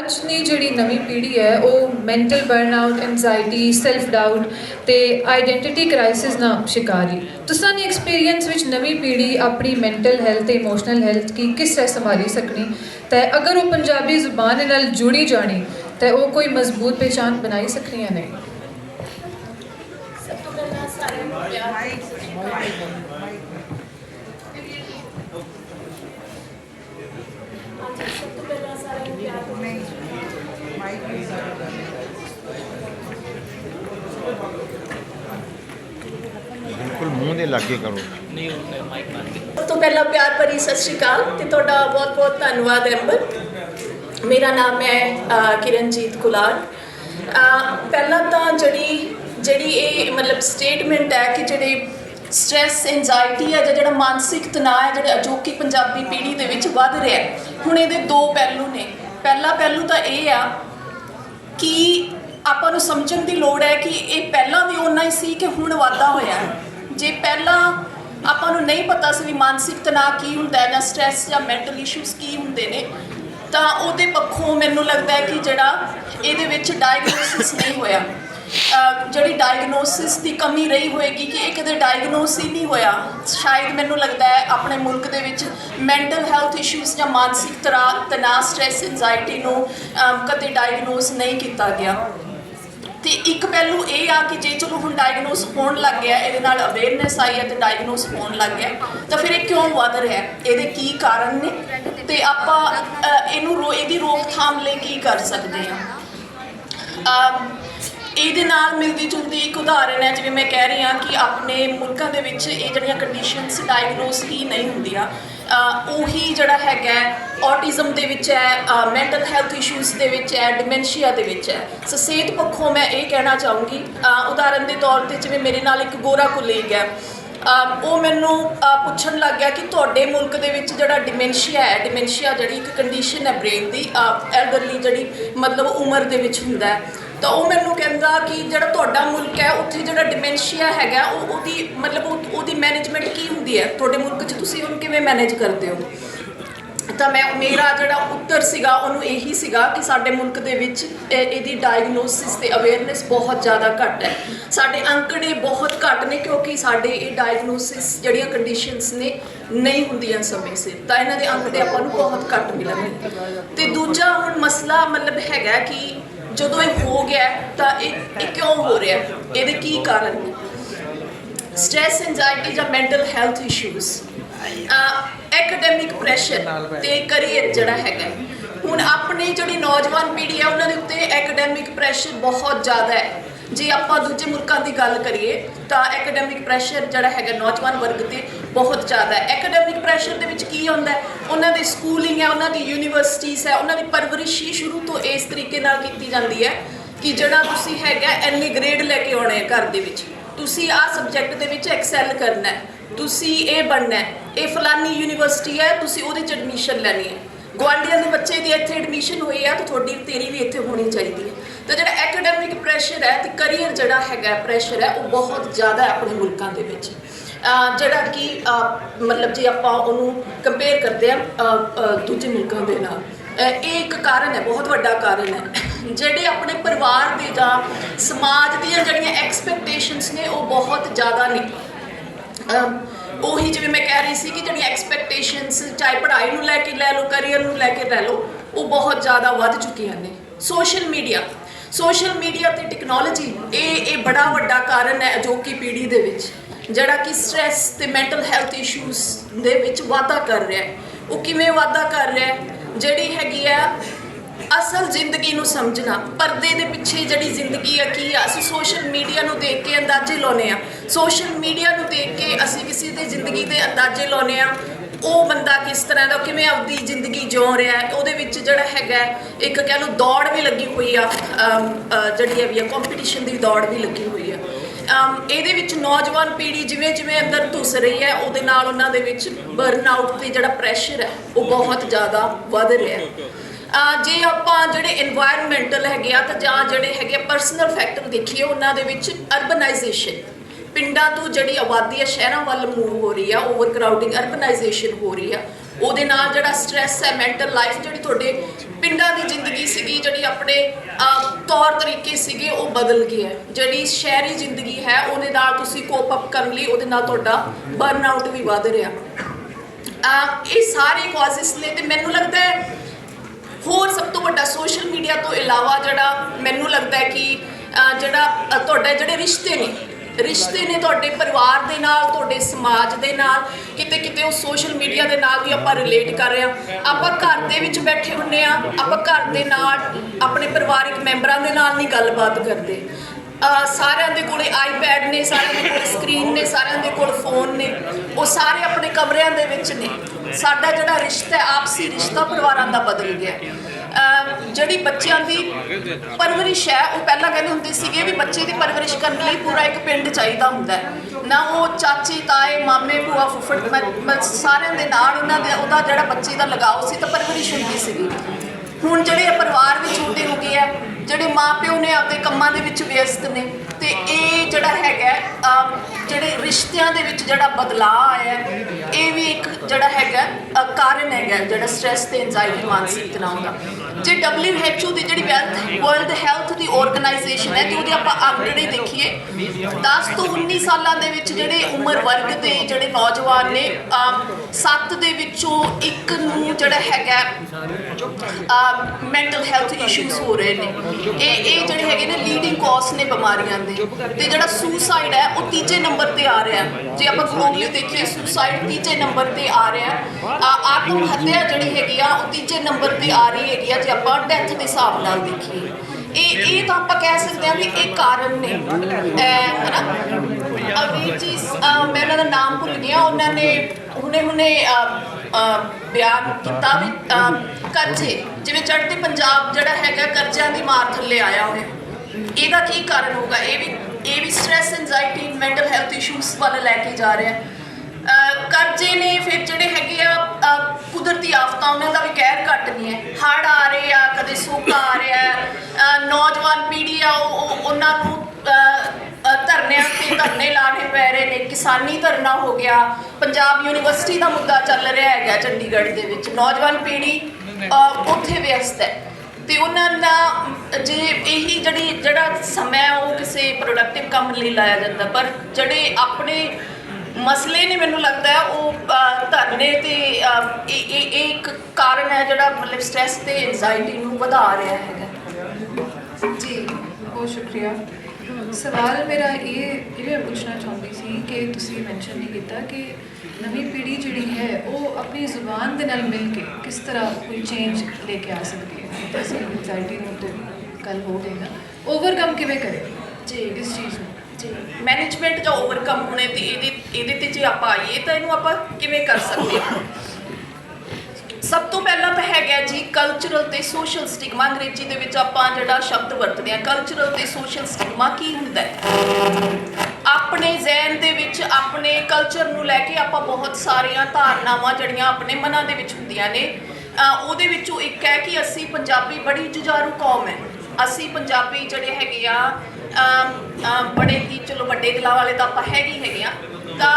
ਅੱਜ ਦੀ ਜਿਹੜੀ ਨਵੀਂ ਪੀੜ੍ਹੀ ਹੈ, ਉਹ mental burnout anxiety self doubt ਤੇ ਆਇਡੈਂਟੀਟੀ ਕ੍ਰਾਈਸਿਸ ਨਾਲ ਸ਼ਿਕਾਰ। ਤੁਸਾਂ ਦੀ ਐਕਸਪੀਰੀਅੰਸ ਵਿੱਚ ਨਵੀਂ ਪੀੜ੍ਹੀ ਆਪਣੀ ਮੈਂਟਲ ਹੈਲਥ ਤੇ ਇਮੋਸ਼ਨਲ ਹੈਲਥ ਕੀ ਕਿਸ ਤਰ੍ਹਾਂ ਸੰਭਾਲੀ ਸਕਣੀ? ਤੇ ਅਗਰ ਉਹ ਪੰਜਾਬੀ ਜ਼ੁਬਾਨ ਨਾਲ ਜੁੜੀ ਜਾਣੀ, ਤੇ ਉਹ ਕੋਈ ਮਜ਼ਬੂਤ ਪਹਿਚਾਨ ਬਣਾਈ ਸਕਣੀ ਹੈ ਨਹੀਂ? ਸਭ ਤੋਂ ਪਹਿਲਾਂ ਸਾਰਿਆਂ ਨੂੰ ਪਿਆਰ ਹਾਂਜੀ, ਸਭ ਤੋਂ ਪਹਿਲਾਂ ਸਾਰਿਆਂ ਨੂੰ ਪਿਆਰ ਬਿਲਕੁਲ ਮੂੰਹ ਦੇ ਲਾਗੇ ਕਰੋ। ਸਭ ਤੋਂ ਪਹਿਲਾਂ ਪਿਆਰ ਭਰੀ ਸਤਿ ਸ਼੍ਰੀ ਅਕਾਲ ਤੇ ਤੁਹਾਡਾ ਬਹੁਤ ਬਹੁਤ ਧੰਨਵਾਦ ਐਂਬਰ। ਮੇਰਾ ਨਾਮ ਹੈ ਕਿਰਨਜੀਤ ਕੁਲਾਰ। ਪਹਿਲਾਂ ਤਾਂ ਜਿਹੜੀ ਜਿਹੜੀ ਇਹ ਮਤਲਬ ਸਟੇਟਮੈਂਟ ਹੈ ਕਿ ਜਿਹੜੇ ਸਟ੍ਰੈਸ ਐਂਜ਼ਾਇਟੀ ਹੈ ਜਾਂ ਜਿਹੜਾ ਮਾਨਸਿਕ ਤਣਾਅ ਹੈ ਜਿਹੜਾ ਅਜੋਕੀ ਪੰਜਾਬੀ ਪੀੜ੍ਹੀ ਦੇ ਵਿੱਚ ਵੱਧ ਰਿਹਾ ਹੈ ਹੁਣ ਇਹਦੇ ਦੋ ਪਹਿਲੂ ਨੇ। ਪਹਿਲਾ ਪਹਿਲੂ ਤਾਂ ਇਹ ਆ ਕਿ ਆਪਾਂ ਨੂੰ ਸਮਝਣ ਦੀ ਲੋੜ ਹੈ ਕਿ ਇਹ ਪਹਿਲਾਂ ਵੀ ਓਨਾ ਹੀ ਸੀ ਕਿ ਹੁਣ ਵਾਧਾ ਹੋਇਆ ਹੈ। ਜੇ ਪਹਿਲਾਂ ਆਪਾਂ ਨੂੰ ਨਹੀਂ ਪਤਾ ਸੀ ਵੀ ਮਾਨਸਿਕ ਤਣਾਅ ਕੀ ਹੁੰਦਾ ਹੈ ਜਾਂ ਸਟ੍ਰੈਸ ਜਾਂ ਮੈਂਟਲ ਇਸ਼ੂਜ਼ ਕੀ ਹੁੰਦੇ ਨੇ, ਤਾਂ ਉਹਦੇ ਪੱਖੋਂ ਮੈਨੂੰ ਲੱਗਦਾ ਹੈ ਕਿ ਜਿਹੜਾ ਇਹਦੇ ਵਿੱਚ ਡਾਇਗਨੋਸਿਸ ਨਹੀਂ ਹੋਇਆ। ਜਿਹੜੀ ਡਾਇਗਨੋਸਿਸ ਦੀ ਕਮੀ ਰਹੀ ਹੋਏਗੀ ਕਿ ਇਹ ਕਦੇ ਡਾਇਗਨੋਸ ਹੀ ਨਹੀਂ ਹੋਇਆ, ਸ਼ਾਇਦ ਮੈਨੂੰ ਲੱਗਦਾ ਹੈ ਆਪਣੇ ਮੁਲਕ ਦੇ ਵਿੱਚ ਮੈਂਟਲ ਹੈਲਥ ਇਸ਼ੂਜ਼ ਜਾਂ ਮਾਨਸਿਕ ਤਰਾ- ਤਣਾਅ ਸਟ੍ਰੈਸ ਐਂਜ਼ਾਇਟੀ ਨੂੰ ਕਦੇ ਡਾਇਗਨੋਸ ਨਹੀਂ ਕੀਤਾ ਗਿਆ। ਤੇ ਇੱਕ ਪਹਿਲੂ ਇਹ ਆ ਕਿ ਜੇ ਚਲੋ ਹੁਣ ਡਾਇਗਨੋਸ ਹੋਣ ਲੱਗ ਗਿਆ, ਇਹਦੇ ਨਾਲ ਅਵੇਅਰਨੈਸ ਆਈ ਹੈ ਤੇ ਡਾਇਗਨੋਸ ਹੋਣ ਲੱਗ ਗਿਆ, ਤਾਂ ਫਿਰ ਇਹ ਕਿਉਂ ਵੱਧ ਰਿਹਾ ਇਹਦੇ ਕੀ ਕਾਰਨ ਨੇ? ਤੇ ਆਪਾਂ ਇਹਨੂੰ ਰੋ, ਇਹਦੀ ਰੋਕਥਾਮ ਲਈ ਕੀ ਕਰ ਸਕਦੇ ਹਾਂ? ਇਹਦੇ ਨਾਲ ਮਿਲਦੀ ਜੁਲਦੀ ਇੱਕ ਉਦਾਹਰਨ ਹੈ, ਜਿਵੇਂ ਮੈਂ ਕਹਿ ਰਹੀ ਹਾਂ ਕਿ ਆਪਣੇ ਮੁਲਕਾਂ ਦੇ ਵਿੱਚ ਇਹ ਜਿਹੜੀਆਂ ਕੰਡੀਸ਼ਨਸ ਡਾਇਗਨੋਸ ਹੀ ਨਹੀਂ ਹੁੰਦੀਆਂ ਉਹੀ ਜਿਹੜਾ ਹੈਗਾ ਆਟਿਜ਼ਮ ਦੇ ਵਿੱਚ ਹੈ ਮੈਂਟਲ ਹੈਲਥ ਇਸ਼ੂਜ਼ ਦੇ ਵਿੱਚ ਹੈ ਡਿਮੈਂਸ਼ੀਆ ਦੇ ਵਿੱਚ ਹੈ। ਸੋ ਸਿਹਤ ਪੱਖੋਂ ਮੈਂ ਇਹ ਕਹਿਣਾ ਚਾਹੂੰਗੀ ਉਦਾਹਰਨ ਦੇ ਤੌਰ ਤੇ ਜਿਵੇਂ ਮੇਰੇ ਨਾਲ ਇੱਕ ਗੋਰਾ ਕੁਲੀਗ ਹੈ ਉਹ ਮੈਨੂੰ ਪੁੱਛਣ ਲੱਗ ਗਿਆ ਕਿ ਤੁਹਾਡੇ ਮੁਲਕ ਦੇ ਵਿੱਚ ਜਿਹੜਾ ਡਿਮੈਂਸ਼ੀਆ ਹੈ ਡਿਮੈਂਸ਼ੀਆ ਜਿਹੜੀ ਇੱਕ ਕੰਡੀਸ਼ਨ ਹੈ ਬ੍ਰੇਨ ਦੀ ਐਲਡਰਲੀ ਜਿਹੜੀ ਮਤਲਬ ਉਮਰ ਦੇ ਵਿੱਚ ਹੁੰਦਾ ਹੈ, ਤਾਂ ਉਹ ਮੈਨੂੰ ਕਹਿੰਦਾ ਕਿ ਜਿਹੜਾ ਤੁਹਾਡਾ ਮੁਲਕ ਹੈ, ਉੱਥੇ ਜਿਹੜਾ ਡਿਮੈਂਸ਼ੀਆ ਹੈਗਾ, ਉਹ ਉਹਦੀ ਮਤਲਬ ਉਹ- ਮੈਨੇਜਮੈਂਟ ਕੀ ਹੁੰਦੀ ਹੈ? ਤੁਹਾਡੇ ਮੁਲਕ 'ਚ ਤੁਸੀਂ ਉਹਨੂੰ ਕਿਵੇਂ ਮੈਨੇਜ ਕਰਦੇ ਹੋ? ਤਾਂ ਮੈਂ, ਮੇਰਾ ਜਿਹੜਾ ਉੱਤਰ ਸੀਗਾ, ਉਹਨੂੰ ਇਹੀ ਸੀਗਾ ਕਿ ਸਾਡੇ ਮੁਲਕ ਦੇ ਵਿੱਚ ਇਹਦੀ ਡਾਇਗਨੋਸਿਸ ਤੇ ਅਵੇਅਰਨੈਸ ਬਹੁਤ ਜ਼ਿਆਦਾ ਘੱਟ ਹੈ। ਸਾਡੇ ਅੰਕੜੇ ਬਹੁਤ ਘੱਟ ਨੇ ਕਿਉਂਕਿ ਸਾਡੇ ਇਹ ਡਾਇਗਨੋਸਿਸ ਜਿਹੜੀਆਂ ਕੰਡੀਸ਼ਨਸ ਨੇ, ਨਹੀਂ ਹੁੰਦੀਆਂ ਸਮੇਂ ਸਿਰ। ਤਾਂ ਇਹਨਾਂ ਦੇ ਅੰਕੜੇ ਆਪਾਂ ਨੂੰ ਬਹੁਤ ਘੱਟ ਮਿਲਣਗੇ। ਤੇ ਦੂਜਾ ਹੁਣ ਮਸਲਾ ਮਤਲਬ ਹੈਗਾ ਕਿ ਜਦੋਂ ਇਹ ਹੋ ਗਿਆ, ਤਾਂ ਇਹ ਇਹ ਕਿਉਂ ਹੋ ਰਿਹਾ? ਇਹਦੇ ਕੀ ਕਾਰਨ ਨੇ? ਸਟ੍ਰੈਸ ਐਂਜ਼ਾਇਟੀ ਜਾਂ mental health issues academic pressure ਤੇ ਕਰੀਅਰ ਜਿਹੜਾ ਹੈਗਾ ਹੁਣ ਆਪਣੀ ਜਿਹੜੀ ਨੌਜਵਾਨ ਪੀੜ੍ਹੀ ਹੈ, ਉਹਨਾਂ ਦੇ ਉੱਤੇ ਐਕੈਡੈਮਿਕ ਪ੍ਰੈਸ਼ਰ ਬਹੁਤ ਜ਼ਿਆਦਾ ਹੈ। ਜੇ ਆਪਾਂ ਦੂਜੇ ਮੁਲਕਾਂ ਦੀ ਗੱਲ ਕਰੀਏ, ਤਾਂ ਐਕੈਡੈਮਿਕ ਪ੍ਰੈਸ਼ਰ ਜਿਹੜਾ ਹੈਗਾ ਨੌਜਵਾਨ ਵਰਗ ਤੇ ਬਹੁਤ ਜ਼ਿਆਦਾ ਹੈ। ਐਕੈਡੈਮਿਕ ਪ੍ਰੈਸ਼ਰ ਦੇ ਵਿੱਚ ਕੀ ਹੁੰਦਾ ਹੈ? ਉਹਨਾਂ ਦੀ ਸਕੂਲਿੰਗ ਹੈ, ਉਹਨਾਂ ਦੀ ਯੂਨੀਵਰਸਿਟੀਜ਼ ਹੈ, ਉਹਨਾਂ ਦੀ ਪਰਵਰਿਸ਼ ਹੀ ਸ਼ੁਰੂ ਤੋਂ ਇਸ ਤਰੀਕੇ ਨਾਲ ਕੀਤੀ ਜਾਂਦੀ ਹੈ ਕਿ ਜਿਹੜਾ ਤੁਸੀਂ ਹੈਗਾ, ਇੰਨੇ ਗ੍ਰੇਡ ਲੈ ਕੇ ਆਉਣੇ ਆ ਘਰ ਦੇ ਵਿੱਚ। ਤੁਸੀਂ ਆਹ ਸਬਜੈਕਟ ਦੇ ਵਿੱਚ ਐਕਸੈਲ ਕਰਨਾ ਹੈ। ਤੁਸੀਂ ਇਹ ਬਣਨਾ ਹੈ। ਇਹ ਫਲਾਨੀ ਯੂਨੀਵਰਸਿਟੀ ਹੈ, ਤੁਸੀਂ ਉਹਦੇ ਚ ਐਡਮਿਸ਼ਨ ਲੈਣੀ ਹੈ। ਗੁਆਂਢੀਆਂ ਦੇ ਬੱਚੇ ਦੀ ਇੱਥੇ ਐਡਮਿਸ਼ਨ ਹੋਈ ਹੈ ਤਾਂ ਤੁਹਾਡੀ ਤੇਰੀ ਵੀ ਇੱਥੇ ਹੋਣੀ ਚਾਹੀਦੀ ਹੈ। ਤਾਂ ਜਿਹੜਾ ਐਕੈਡੈਮਿਕ ਪ੍ਰੈਸ਼ਰ ਹੈ ਤੇ ਕੈਰੀਅਰ ਜਿਹੜਾ ਹੈਗਾ ਪ੍ਰੈਸ਼ਰ ਹੈ, ਉਹ ਬਹੁਤ ਜ਼ਿਆਦਾ ਹੈ ਆਪਣੇ ਮੁਲਕਾਂ ਦੇ ਵਿੱਚ। ਜਿਹੜਾ ਕਿ ਮਤਲਬ ਜੇ ਆਪਾਂ ਉਹਨੂੰ ਕੰਪੇਅਰ ਕਰਦੇ ਆ ਦੂਜੇ ਮੁਲਕਾਂ ਦੇ ਨਾਲ। ਇਹ ਇੱਕ ਕਾਰਨ ਹੈ, ਬਹੁਤ ਵੱਡਾ ਕਾਰਨ ਹੈ। ਜਿਹੜੇ ਆਪਣੇ ਪਰਿਵਾਰ ਦੇ ਜਾਂ ਸਮਾਜ ਦੀਆਂ ਜਿਹੜੀਆਂ ਐਕਸਪੈਕਟੇਸ਼ਨਸ ਨੇ, ਉਹ ਬਹੁਤ ਜ਼ਿਆਦਾ ਨੇ। ਉਹੀ ਜਿਵੇਂ ਮੈਂ ਕਹਿ ਰਹੀ ਸੀ ਕਿ ਜਿਹੜੀਆਂ ਐਕਸਪੈਕਟੇਸ਼ਨਸ ਚਾਹੇ ਪੜ੍ਹਾਈ ਨੂੰ ਲੈ ਕੇ ਲੈ ਲਓ ਕੈਰੀਅਰ ਨੂੰ ਲੈ ਕੇ ਲੈ ਲਓ, ਉਹ ਬਹੁਤ ਜ਼ਿਆਦਾ ਵੱਧ ਚੁੱਕੀਆਂ ਨੇ। ਸੋਸ਼ਲ ਮੀਡੀਆ ਸੋਸ਼ਲ ਮੀਡੀਆ ਤੇ ਟੈਕਨੋਲੋਜੀ ਇਹ ਇਹ ਬੜਾ ਵੱਡਾ ਕਾਰਨ ਹੈ ਅਜੋਕੀ ਪੀੜ੍ਹੀ ਦੇ ਵਿੱਚ, ਜਿਹੜਾ ਕਿ ਸਟ੍ਰੈਸ ਤੇ ਮੈਂਟਲ ਹੈਲਥ ਇਸ਼ੂਜ਼ ਦੇ ਵਿੱਚ ਵਾਧਾ ਕਰ ਰਿਹਾ ਹੈ। ਉਹ ਕਿਵੇਂ ਵਾਧਾ ਕਰ ਰਿਹਾ ਹੈ? ਜਿਹੜੀ ਹੈਗੀ ਆ ਅਸਲ ਜ਼ਿੰਦਗੀ ਨੂੰ ਸਮਝਣਾ, ਪਰਦੇ ਦੇ ਪਿੱਛੇ ਜਿਹੜੀ ਜ਼ਿੰਦਗੀ ਆ, ਕੀ ਆ? ਅਸੀਂ ਸੋਸ਼ਲ ਮੀਡੀਆ ਨੂੰ ਦੇਖ ਕੇ ਅੰਦਾਜ਼ੇ ਲਾਉਨੇ ਆ। ਸੋਸ਼ਲ ਮੀਡੀਆ ਨੂੰ ਦੇਖ ਕੇ ਅਸੀਂ ਕਿਸੇ ਦੀ ਜ਼ਿੰਦਗੀ ਦੇ ਅੰਦਾਜ਼ੇ ਲਾਉਨੇ ਆ। ਉਹ ਬੰਦਾ ਕਿਸ ਤਰ੍ਹਾਂ ਦਾ ਕਿਵੇਂ ਆਪਦੀ ਜ਼ਿੰਦਗੀ ਜਿਉ ਰਿਹਾ ਹੈ? ਉਹਦੇ ਵਿੱਚ ਜਿਹੜਾ ਹੈਗਾ ਇੱਕ ਕਹਿ ਲਓ ਦੌੜ ਵੀ ਲੱਗੀ ਹੋਈ ਆ। ਜਿਹੜੀ ਹੈਗੀ ਆ ਕੰਪੀਟੀਸ਼ਨ ਦੀ ਦੌੜ ਵੀ ਲੱਗੀ ਹੋਈ ਆ। ਇਹਦੇ ਵਿੱਚ ਨੌਜਵਾਨ ਪੀੜ੍ਹੀ ਜਿਵੇਂ ਜਿਵੇਂ ਅੰਦਰ ਧੁੱਸ ਰਹੀ ਹੈ, ਉਹਦੇ ਨਾਲ ਉਹਨਾਂ ਦੇ ਵਿੱਚ ਬਰਨਆਊਟ ਤੇ ਜਿਹੜਾ ਪ੍ਰੈਸ਼ਰ ਹੈ, ਉਹ ਬਹੁਤ ਜ਼ਿਆਦਾ ਵੱਧ ਰਿਹਾ ਹੈ। ਜੇ ਆਪਾਂ ਜਿਹੜੇ এনवायरमेंटਲ ਹੈਗੇ ਆ ਤਾਂ ਜਾਂ ਜਿਹੜੇ ਹੈਗੇ ਆ ਪਰਸਨਲ ਫੈਕਟਰ ਦੇਖੀਏ, ਉਹਨਾਂ ਦੇ ਵਿੱਚ ਅਰਬਨਾਈਜੇਸ਼ਨ ਪਿੰਡਾਂ ਤੋਂ ਜਿਹੜੀ ਆਬਾਦੀ ਆ, ਸ਼ਹਿਰਾਂ ਵੱਲ ਮੂਵ ਹੋ ਰਹੀ ਆ ਓਵਰ ਕਰਾਊਡਿੰਗ ਅਰਬਨਾਈਜੇਸ਼ਨ ਹੋ ਰਹੀ ਆ, ਉਹਦੇ ਨਾਲ ਜਿਹੜਾ ਸਟ्रेस ਹੈ ਮੈਂਟਲ ਲਾਈਫ ਜਿਹੜੀ ਤੁਹਾਡੇ ਪਿੰਡਾਂ ਦੀ ਜ਼ਿੰਦਗੀ ਸੀਗੀ, ਜਿਹੜੀ ਆਪਣੇ ਤੌਰ ਤਰੀਕੇ ਸੀਗੇ, ਉਹ ਬਦਲ ਗਏ ਹੈ। ਜਿਹੜੀ ਸ਼ਹਿਰੀ ਜ਼ਿੰਦਗੀ ਹੈ, ਉਹਦੇ ਨਾਲ ਤੁਸੀਂ ਕੋਪ ਅਪ ਕਰਨ ਲਈ ਉਹਦੇ ਨਾਲ ਤੁਹਾਡਾ ਬਰਨ ਆਊਟ ਵੀ ਵੱਧ ਰਿਹਾ। ਆ ਇਹ ਸਾਰੇ ਕਾਜ਼ਸ ਨੇ ਤੇ ਮੈਨੂੰ ਲੱਗਦਾ ਹੈ ਹੋਰ ਸਭ ਤੋਂ ਵੱਡਾ ਸੋਸ਼ਲ ਮੀਡੀਆ ਤੋਂ ਇਲਾਵਾ ਜਿਹੜਾ ਮੈਨੂੰ ਲੱਗਦਾ ਹੈ ਕਿ ਜਿਹੜਾ ਤੁਹਾਡੇ ਜਿਹੜੇ ਰਿਸ਼ਤੇ ਨੇ ਰਿਸ਼ਤੇ ਨੇ ਤੁਹਾਡੇ ਪਰਿਵਾਰ ਦੇ ਨਾਲ, ਤੁਹਾਡੇ ਸਮਾਜ ਦੇ ਨਾਲ ਕਿਤੇ ਕਿਤੇ ਉਹ ਸੋਸ਼ਲ ਮੀਡੀਆ ਦੇ ਨਾਲ ਵੀ ਆਪਾਂ ਰਿਲੇਟ ਕਰ ਰਹੇ ਹਾਂ। ਆਪਾਂ ਘਰ ਦੇ ਵਿੱਚ ਬੈਠੇ ਹੁੰਨੇ ਆ ਆਪਾਂ ਘਰ ਦੇ ਨਾਲ, ਆਪਣੇ ਪਰਿਵਾਰਿਕ ਮੈਂਬਰਾਂ ਦੇ ਨਾਲ ਨਹੀਂ ਗੱਲਬਾਤ ਕਰਦੇ। ਸਾਰਿਆਂ ਦੇ ਕੋਲੇ ਆਈਪੈਡ ਨੇ, ਸਾਰਿਆਂ ਦੇ ਕੋਲ ਸਕਰੀਨ ਨੇ, ਸਾਰਿਆਂ ਦੇ ਕੋਲ ਫੋਨ ਨੇ, ਉਹ ਸਾਰੇ ਆਪਣੇ ਕਮਰਿਆਂ ਦੇ ਵਿੱਚ ਨੇ। ਸਾਡਾ ਜਿਹੜਾ ਰਿਸ਼ਤਾ ਹੈ, ਆਪਸੀ ਰਿਸ਼ਤਾ ਪਰਿਵਾਰਾਂ ਦਾ ਬਦਲ ਗਿਆ ਜਿਹੜੀ ਬੱਚਿਆਂ ਦੀ ਪਰਵਰਿਸ਼ ਹੈ, ਉਹ ਪਹਿਲਾਂ ਕਹਿੰਦੇ ਹੁੰਦੇ ਸੀਗੇ ਵੀ ਬੱਚੇ ਦੀ ਪਰਵਰਿਸ਼ ਕਰਨ ਲਈ ਪੂਰਾ ਇੱਕ ਪਿੰਡ ਚਾਹੀਦਾ ਹੁੰਦਾ ਨਾ ਉਹ ਚਾਚੇ, ਤਾਏ, ਮਾਮੇ, ਭੂਆ, ਫੁੱਫੜ, ਮ- ਸਾਰਿਆਂ ਦੇ ਨਾਲ ਉਹਨਾਂ ਦੇ ਉਹਦਾ ਜਿਹੜਾ ਬੱਚੇ ਦਾ ਲਗਾਓ ਸੀ ਤਾਂ ਪਰਵਰਿਸ਼ ਹੁੰਦੀ ਸੀਗੀ। ਹੁਣ ਜਿਹੜੇ ਪਰਿਵਾਰ ਵੀ ਛੋਟੇ ਹੋ ਗਏ ਆ ਜਿਹੜੇ ਮਾਪਿਓ ਨੇ ਆਪਦੇ ਕੰਮਾਂ ਦੇ ਵਿੱਚ ਵਿਅਸਤ ਨੇ ਤੇ ਇਹ ਜਿਹੜਾ ਹੈਗਾ ਜਿਹੜੇ ਰਿਸ਼ਤਿਆਂ ਦੇ ਵਿੱਚ ਜਿਹੜਾ ਬਦਲਾਅ ਆਇਆ ਇਹ ਵੀ ਇੱਕ ਜਿਹੜਾ ਹੈਗਾ ਕਾਰਨ ਹੈਗਾ ਜਿਹੜਾ ਸਟ੍ਰੈਸ ਤੇ ਐਂਜ਼ਾਈਟੀ ਮਾਨਸਿਕ ਤਣਾਅ ਦਾ। ਜੇ WHO ਦੀ ਜਿਹੜੀ ਵਰਲਡ ਹੈਲਥ ਦੀ ਆਰਗੇਨਾਈਜੇਸ਼ਨ ਹੈ, ਤੇ ਉਹਦੇ ਆਪਾਂ ਅੰਕੜੇ ਦੇਖੀਏ 10 ਤੋਂ 19 ਸਾਲਾਂ ਦੇ ਵਿੱਚ ਜਿਹੜੇ ਉਮਰ ਵਰਗ ਦੇ ਜਿਹੜੇ ਨੌਜਵਾਨ ਨੇ 7 ਦੇ ਵਿੱਚੋਂ ਇੱਕ ਨੂੰ ਜਿਹੜਾ ਹੈਗਾ ਮੈਂਟਲ ਹੈਲਥ ਇਸ਼ੂਜ਼ ਹੋ ਰਹੇ ਨੇ। ਇਹ ਇਹ ਜਿਹੜੇ ਹੈਗੇ ਨੇ ਲੀਡਿੰਗ ਕਾਜ਼ ਨੇ ਬਿਮਾਰੀਆਂ ਦੇ। ਤੇ ਜਿਹੜਾ ਸੁਸਾਈਡ ਹੈ, ਉਹ ਤੀਜੇ ਨੰਬਰ ਤੇ ਆ ਰਿਹਾ। ਜੇ ਆਪਾਂ ਗਲੋਬਲੀ ਦੇਖੀਏ ਸੁਸਾਈਡ ਤੀਜੇ ਨੰਬਰ ਤੇ ਆ ਰਿਹਾ। ਆਤਮ ਹੱਤਿਆ ਜਿਹੜੀ ਹੈਗੀ ਆ, ਉਹ ਤੀਜੇ ਨੰਬਰ ਤੇ ਆ ਰਹੀ ਹੈਗੀ ਆ। ਆਪਾਂ ਡੈਥ ਦੇ ਹਿਸਾਬ ਨਾਲ ਦੇਖੀਏ, ਇਹ ਇਹ ਤਾਂ ਆਪਾਂ ਕਹਿ ਸਕਦੇ ਹਾਂ ਵੀ ਇਹ ਕਾਰਨ ਨੇ। ਹਨਾ? ਅਵੀਰ ਜੀ ਮੈਂ ਉਹਨਾਂ ਦਾ ਨਾਮ ਭੁੱਲ ਗਿਆ ਉਹਨਾਂ ਨੇ ਹੁਣੇ ਹੁਣੇ ਬਿਆਨ ਕੀਤਾ ਵੀ ਕਰਜ਼ੇ। ਜਿਵੇਂ ਚੜ੍ਹਦੇ ਪੰਜਾਬ ਜਿਹੜਾ ਹੈਗਾ, ਕਰਜ਼ਿਆਂ ਦੀ ਮਾਰ ਥੱਲੇ ਆਇਆ ਹੋਇਆ ਇਹਦਾ ਕੀ ਕਾਰਨ ਹੋਊਗਾ? ਇਹ ਵੀ ਇਹ ਵੀ stress anxiety mental health issues ਵੱਲ ਲੈ ਕੇ ਜਾ ਰਿਹਾ। ਕਰਜ਼ੇ ਨੇ ਫਿਰ ਜਿਹੜੇ ਹੈਗੇ ਆ ਕੁਦਰਤੀ ਆਫਤਾਂ ਉਹਨਾਂ ਦਾ ਵੀ ਕਹਿਰ ਘੱਟ ਨਹੀਂ ਹੈ। ਹੜ੍ਹ ਆ ਰਹੇ ਆ, ਕਦੇ ਸੋਕਾ ਆ ਰਿਹਾ ਨੌਜਵਾਨ ਪੀੜ੍ਹੀ ਆ, ਉਹ ਉਹਨਾਂ ਨੂੰ ਧਰਨਿਆਂ ਤੇ ਧਰਨੇ ਲਾਣੇ ਪੈ ਰਹੇ ਨੇ। ਕਿਸਾਨੀ ਧਰਨਾ ਹੋ ਗਿਆ। ਪੰਜਾਬ ਯੂਨੀਵਰਸਿਟੀ ਦਾ ਮੁੱਦਾ ਚੱਲ ਰਿਹਾ ਹੈਗਾ ਚੰਡੀਗੜ੍ਹ ਦੇ ਵਿੱਚ। ਨੌਜਵਾਨ ਪੀੜ੍ਹੀ ਉੱਥੇ ਵਿਅਸਤ ਹੈ। ਤੇ ਉਹਨਾਂ ਦਾ, ਜੇ ਇਹੀ ਜਿਹੜੀ ਜਿਹੜਾ ਸਮਾਂ ਉਹ ਕਿਸੇ ਪ੍ਰੋਡਕਟਿਵ ਕੰਮ ਲਈ ਲਾਇਆ ਜਾਂਦਾ। ਪਰ ਜਿਹੜੇ ਆਪਣੇ ਮਸਲੇ ਨੇ ਮੈਨੂੰ ਲੱਗਦਾ ਹੈ ਉਹ ਧਰਨੇ ਤੇ ਇਹ ਇਹ ਇੱਕ ਕਾਰਨ ਹੈ ਜਿਹੜਾ ਮਤਲਬ ਸਟ੍ਰੈਸ ਤੇ ਐਂਜ਼ਾਈਟੀ ਨੂੰ ਵਧਾ ਰਿਹਾ ਹੈਗਾ। ਜੀ ਬਹੁਤ ਸ਼ੁਕਰੀਆ। ਸਵਾਲ ਮੇਰਾ ਇਹ ਇਹ ਮੈਂ ਪੁੱਛਣਾ ਚਾਹੁੰਦੀ ਸੀ ਕਿ ਤੁਸੀਂ ਮੈਂਸ਼ਨ ਨਹੀਂ ਕੀਤਾ ਕਿ ਨਵੀਂ ਪੀੜ੍ਹੀ ਜਿਹੜੀ ਹੈ ਉਹ ਆਪਣੀ ਜ਼ੁਬਾਨ ਦੇ ਨਾਲ ਮਿਲ ਕੇ ਕਿਸ ਤਰ੍ਹਾਂ ਕੋਈ ਚੇਂਜ ਲੈ ਕੇ ਆ ਸਕਦੀ ਹੈ? ਤੇ ਅਸੀਂ ਐਂਜ਼ਾਈਟੀ ਨੂੰ ਤੇ ਕੱਲ ਹੋ ਨਾ ਓਵਰਕਮ ਕਿਵੇਂ ਕਰੇ ਜੀ। ਇਸ ਚੀਜ਼ ਨੂੰ? ਜੀ ਮੈਨੇਜਮੈਂਟ ਜਾਂ ਓਵਰਕਮ ਹੋਣੇ ਤੇ ਇਹਦੇ ਇਹਦੇ ਤੇ ਜੇ ਆਪਾਂ ਆਈਏ ਤਾਂ ਇਹਨੂੰ ਆਪਾਂ ਕਿਵੇਂ ਕਰ ਸਕਦੇ ਹਾਂ? ਸਭ ਤੋਂ ਪਹਿਲਾਂ ਤਾਂ ਹੈਗਾ ਜੀ ਕਲਚਰਲ ਤੇ ਸੋਸ਼ਲ ਸਟਿਗਮਾ ਅੰਗਰੇਜ਼ੀ ਦੇ ਵਿੱਚ ਆਪਾਂ ਜਿਹੜਾ ਸ਼ਬਦ ਵਰਤਦੇ ਹਾਂ ਕਲਚਰਲ ਤੇ ਸੋਸ਼ਲ ਸਟਿਗਮਾ ਕੀ ਹੁੰਦਾ ਹੈ? ਆਪਣੇ ਜ਼ਹਿਨ ਦੇ ਵਿੱਚ, ਆਪਣੇ ਕਲਚਰ ਨੂੰ ਲੈ ਕੇ ਆਪਾਂ ਬਹੁਤ ਸਾਰੀਆਂ ਧਾਰਨਾਵਾਂ ਜਿਹੜੀਆਂ ਆਪਣੇ ਮਨਾਂ ਦੇ ਵਿੱਚ ਹੁੰਦੀਆਂ ਨੇ ਉਹਦੇ ਵਿੱਚੋਂ ਇੱਕ ਹੈ ਕਿ ਅਸੀਂ ਪੰਜਾਬੀ ਬੜੀ ਜੁਝਾਰੂ ਕੌਮ ਹੈ। ਅਸੀਂ ਪੰਜਾਬੀ ਜਿਹੜੇ ਹੈਗੇ ਆ ਬੜੇ ਹੀ ਚਲੋ ਵੱਡੇ ਦਿਲਾਂ ਵਾਲੇ ਤਾਂ ਆਪਾਂ ਹੈਗੇ ਹੈਗੇ ਆ। ਤਾਂ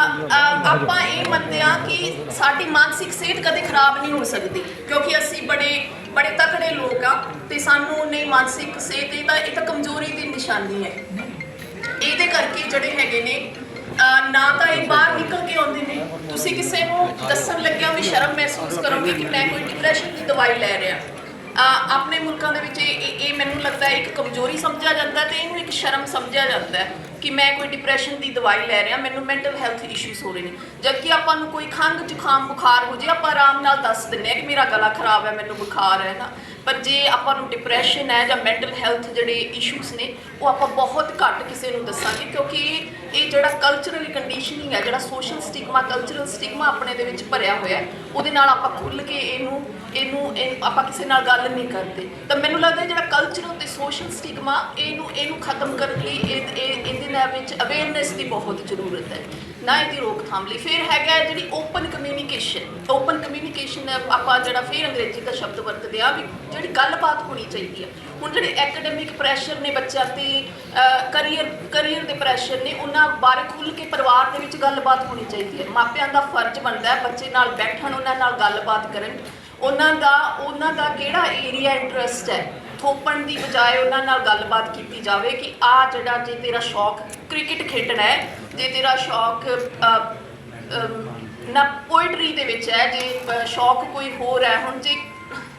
ਆਪਾਂ ਇਹ ਮੰਨਦੇ ਆ ਕਿ ਸਾਡੀ ਮਾਨਸਿਕ ਸਿਹਤ ਕਦੇ ਖਰਾਬ ਨਹੀਂ ਹੋ ਸਕਦੀ, ਕਿਉਂਕਿ ਅਸੀਂ ਬੜੇ ਬੜੇ ਤਕੜੇ ਲੋਕ ਆ ਤੇ ਸਾਨੂੰ ਨਹੀਂ ਮਾਨਸਿਕ ਸਿਹਤ, ਇਹ ਤਾਂ ਇਹ ਤਾਂ ਕਮਜ਼ੋਰੀ ਦੀ ਨਿਸ਼ਾਨੀ ਹੈ। ਇਹਦੇ ਕਰਕੇ ਜਿਹੜੇ ਹੈਗੇ ਨੇ ਨਾ ਤਾਂ ਇਹ ਬਾਹਰ ਨਿਕਲ ਕੇ ਆਉਂਦੇ ਨੇ। ਤੁਸੀਂ ਕਿਸੇ ਨੂੰ ਦੱਸਣ ਲੱਗਿਆ ਵੀ ਸ਼ਰਮ ਮਹਿਸੂਸ ਕਰੋਗੇ ਕਿ ਮੈਂ ਕੋਈ ਡਿਪਰੈਸ਼ਨ ਦੀ ਦਵਾਈ ਲੈ ਰਿਹਾ। ਆਪਣੇ ਮੁਲਕਾਂ ਦੇ ਵਿੱਚ ਇਹ ਇਹ- ਮੈਨੂੰ ਲੱਗਦਾ ਇੱਕ ਕਮਜ਼ੋਰੀ ਸਮਝਿਆ ਜਾਂਦਾ ਤੇ ਇਹਨੂੰ ਇੱਕ ਸ਼ਰਮ ਸਮਝਿਆ ਜਾਂਦਾ ਕਿ ਮੈਂ ਕੋਈ ਡਿਪਰੈਸ਼ਨ ਦੀ ਦਵਾਈ ਲੈ ਰਿਹਾ, ਮੈਨੂੰ ਮੈਂਟਲ ਹੈਲਥ ਇਸ਼ੂਜ਼ ਹੋ ਰਹੇ ਨੇ। ਜਦਕਿ ਆਪਾਂ ਨੂੰ ਕੋਈ ਖੰਘ, ਜ਼ੁਕਾਮ, ਬੁਖਾਰ ਹੋ ਜੇ, ਆਪਾਂ ਆਰਾਮ ਨਾਲ ਦੱਸ ਦਿੰਨੇ ਆ ਕਿ ਮੇਰਾ ਗਲਾ ਖਰਾਬ ਹੈ, ਮੈਨੂੰ ਬੁਖਾਰ ਹੈ ਨਾ। ਪਰ ਜੇ ਆਪਾਂ ਨੂੰ ਡਿਪਰੈਸ਼ਨ ਹੈ ਜਾਂ ਮੈਂਟਲ ਹੈਲਥ ਜਿਹੜੇ ਇਸ਼ੂਜ਼ ਨੇ, ਉਹ ਆਪਾਂ ਬਹੁਤ ਘੱਟ ਕਿਸੇ ਨੂੰ ਦੱਸਾਂਗੇ, ਕਿਉਂਕਿ ਇਹ ਇਹ ਜਿਹੜਾ ਕਲਚਰਲ ਕੰਡੀਸ਼ਨਿੰਗ ਹੈ, ਜਿਹੜਾ ਸੋਸ਼ਲ ਸਟਿਗਮਾ ਕਲਚਰਲ ਸਟਿਗਮਾ ਆਪਣੇ ਦੇ ਵਿੱਚ ਭਰਿਆ ਹੋਇਆ ਹੈ, ਉਹਦੇ ਨਾਲ ਆਪਾਂ ਖੁੱਲ ਕੇ ਇਹਨੂੰ ਇਹਨੂੰ ਇਹ- ਆਪਾਂ ਕਿਸੇ ਨਾਲ ਗੱਲ ਨਹੀਂ ਕਰਦੇ। ਤਾਂ ਮੈਨੂੰ ਲੱਗਦਾ ਜਿਹੜਾ ਕਲਚਰਲ ਤੇ ਸੋਸ਼ਲ ਸਟਿਗਮਾ ਇਹਨੂੰ ਇਹਨੂੰ ਖਤਮ ਕਰਨ ਲਈ ਇਹ ਇਹ- ਇਹਦੇ ਨਾਲ ਵਿੱਚ ਅਵੇਅਰਨੈਸ ਦੀ ਬਹੁਤ ਜ਼ਰੂਰਤ ਹੈ। ਨਾ ਇਹਦੀ ਰੋਕਥਾਮ ਲਈ। ਫਿਰ ਹੈਗਾ ਜਿਹੜੀ ਓਪਨ ਕਮਿਊਨੀਕੇਸ਼ਨ ਓਪਨ ਕਮਿਊਨੀਕੇਸ਼ਨ ਆਪਾਂ ਜਿਹੜਾ ਫਿਰ ਅੰਗਰੇਜ਼ੀ ਦਾ ਸ਼ਬਦ ਵਰਤਦੇ ਆ ਵੀ ਜਿਹੜੀ ਗੱਲਬਾਤ ਹੋਣੀ ਚਾਹੀਦੀ ਆ। ਹੁਣ ਜਿਹੜੇ ਐਕੈਡੈਮਿਕ ਪ੍ਰੈਸ਼ਰ ਨੇ ਬੱਚਿਆਂ ਤੇ ਕਰੀਅਰ ਕਰੀਅਰ ਦੇ ਪ੍ਰੈਸ਼ਰ ਨੇ, ਉਹਨਾਂ ਬਾਰੇ ਖੁੱਲ ਕੇ ਪਰਿਵਾਰ ਦੇ ਵਿੱਚ ਗੱਲਬਾਤ ਹੋਣੀ ਚਾਹੀਦੀ ਹੈ। ਮਾਪਿਆਂ ਦਾ ਫਰਜ਼ ਬਣਦਾ ਹੈ ਬੱਚੇ ਨਾਲ ਬੈਠਣ, ਉਹਨਾਂ ਨਾਲ ਗੱਲਬਾਤ ਕਰਨ। ਉਹਨਾਂ ਦਾ ਉਹਨਾਂ ਦਾ ਕਿਹੜਾ ਏਰੀਆ ਇੰਟਰਸਟ ਹੈ? ਥੋਪਣ ਦੀ ਬਜਾਏ ਉਹਨਾਂ ਨਾਲ ਗੱਲਬਾਤ ਕੀਤੀ ਜਾਵੇ ਕਿ ਆ ਜਿਹੜਾ ਜੇ ਤੇਰਾ ਸ਼ੌਕ ਕ੍ਰਿਕਟ ਖੇਡਣਾ ਹੈ, ਜੇ ਤੇਰਾ ਸ਼ੌਕ ਨਾ ਪੋਇਟਰੀ ਦੇ ਵਿੱਚ ਹੈ, ਜੇ ਸ਼ੌਕ ਕੋਈ ਹੋਰ ਹੈ, ਹੁਣ ਜੇ